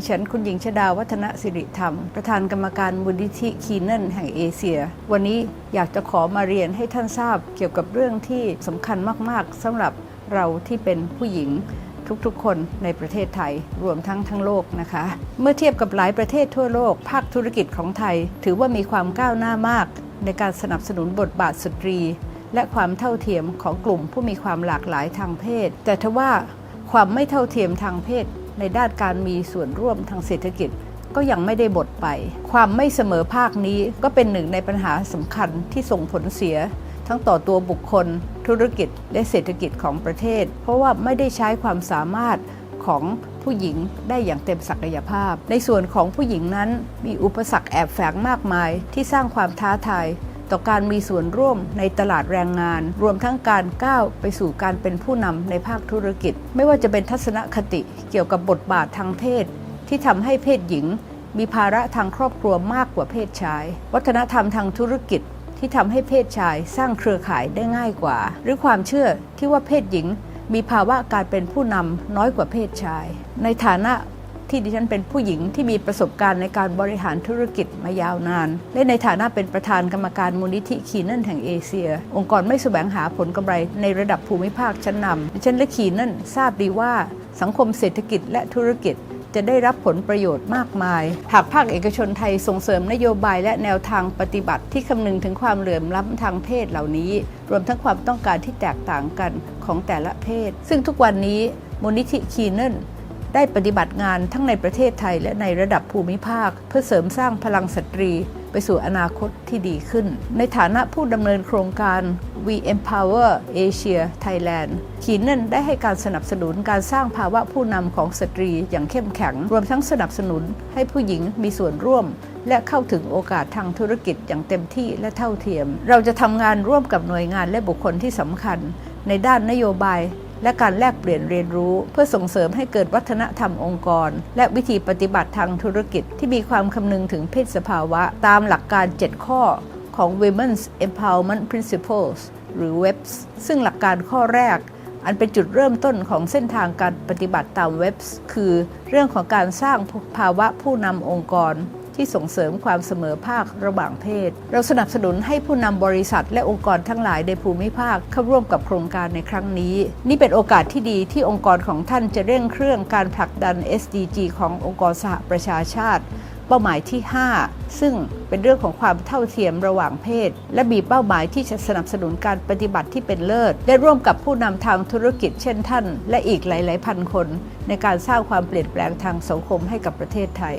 ดิฉันคุณหญิงชดาวัฒนสิริธรรม ประธานกรรมการมูลนิธิคีนันแห่งเอเชีย วันนี้อยากจะขอมาเรียนให้ท่านทราบเกี่ยวกับเรื่องที่สำคัญมากๆสำหรับเราที่เป็นผู้หญิงทุกๆ คนในประเทศไทยรวมทั้งทั้งโลกนะคะ เมื่อเทียบกับหลายประเทศทั่วโลก ภาคธุรกิจของไทย ถือว่ามีความก้าวหน้ามาก ในการสนับสนุนบทบาทสตรี และความเท่าเทียมของกลุ่มผู้มีความหลากหลายทางเพศ แต่ทว่าความไม่เท่าเทียมทางเพศ ในด้านการมีส่วนร่วมทางเศรษฐกิจก็ยังไม่ได้บทไป ความไม่เสมอภาคนี้ก็เป็นหนึ่งในปัญหาสำคัญที่ส่งผลเสีย ทั้งต่อตัวบุคคล ธุรกิจและเศรษฐกิจของประเทศ เพราะว่าไม่ได้ใช้ความสามารถของผู้หญิงได้อย่างเต็มศักยภาพ ในส่วนของผู้หญิงนั้นมีอุปสรรคแอบแฝงมากมายที่สร้างความท้าทาย ต่อการมีส่วนร่วมในตลาดแรงงาน รวมทั้งการก้าวไปสู่การเป็นผู้นำในภาคธุรกิจ ไม่ว่าจะเป็นทัศนคติเกี่ยวกับบทบาททางเพศ ที่ทำให้เพศหญิง มีภาระทางครอบครัวมากกว่าเพศชาย วัฒนธรรมทางธุรกิจที่ทำให้เพศชายสร้างเครือข่ายได้ง่ายกว่า หรือความเชื่อที่ว่าเพศหญิงมีภาวะการเป็นผู้นำน้อยกว่าเพศชาย ในฐานะ ที่ดิฉันเป็นผู้หญิงที่มีประสบการณ์ในการบริหารธุรกิจมายาวนาน และในฐานะเป็นประธานกรรมการมูลนิธิคีนันแห่งเอเชีย องค์กรไม่แสวงหาผลกำไรในระดับภูมิภาคชั้นนำดิฉันและคีนันทราบดีว่าสังคมเศรษฐกิจและธุรกิจจะได้รับผลประโยชน์มากมาย หากภาคเอกชนไทยส่งเสริมนโยบายและแนวทางปฏิบัติที่คำนึงถึงความเหลื่อมล้ำทางเพศเหล่านี้ รวมทั้งความต้องการที่แตกต่างกันของแต่ละเพศ ซึ่งทุกวันนี้มูลนิธิคีเนน ได้ปฏิบัติงานทั้งในประเทศไทยและในระดับภูมิภาค เพื่อเสริมสร้างพลังสตรี ไปสู่อนาคตที่ดีขึ้น ในฐานะผู้ดำเนินโครงการ We Empower Asia Thailand ขีนนั่นได้ให้การสนับสนุนการสร้างภาวะผู้นำของสตรีอย่างเข้มแข็ง รวมทั้งสนับสนุนให้ผู้หญิงมีส่วนร่วม และเข้าถึงโอกาสทางธุรกิจอย่างเต็มที่และเท่าเทียม เราจะทำงานร่วมกับหน่วยงานและบุคคลที่สำคัญ ในด้านนโยบาย และการแลกเปลี่ยนเรียนรู้ เพื่อส่งเสริมให้เกิดวัฒนธรรมองค์กร และวิธีปฏิบัติทางธุรกิจที่มีความคำนึงถึงเพศสภาวะ ตามหลักการ 7 ข้อของ Women's Empowerment Principles หรือ WEBS ซึ่งหลักการข้อแรก อันเป็นจุดเริ่มต้นของเส้นทางการปฏิบัติตาม WEBS คือ เรื่องของการสร้างภาวะผู้นำองค์กร ที่ส่งเสริมความเสมอภาคระหว่างเพศ เราสนับสนุนให้ผู้นำบริษัทและองค์กรทั้งหลายในภูมิภาคเข้าร่วมกับโครงการในครั้งนี้ นี่เป็นโอกาสที่ดีที่องค์กรของท่านจะเร่งเครื่องการผลักดัน SDG ขององค์กรสหประชาชาติเป้าหมายที่ 5 ซึ่งเป็นเรื่องของความเท่าเทียมระหว่างเพศ และมีเป้าหมายที่จะสนับสนุนการปฏิบัติที่เป็นเลิศ ได้ร่วมกับผู้นำทางธุรกิจเช่นท่าน และอีกหลาย ๆ พันคน ในการสร้างความเปลี่ยนแปลงทางสังคมให้กับประเทศไทย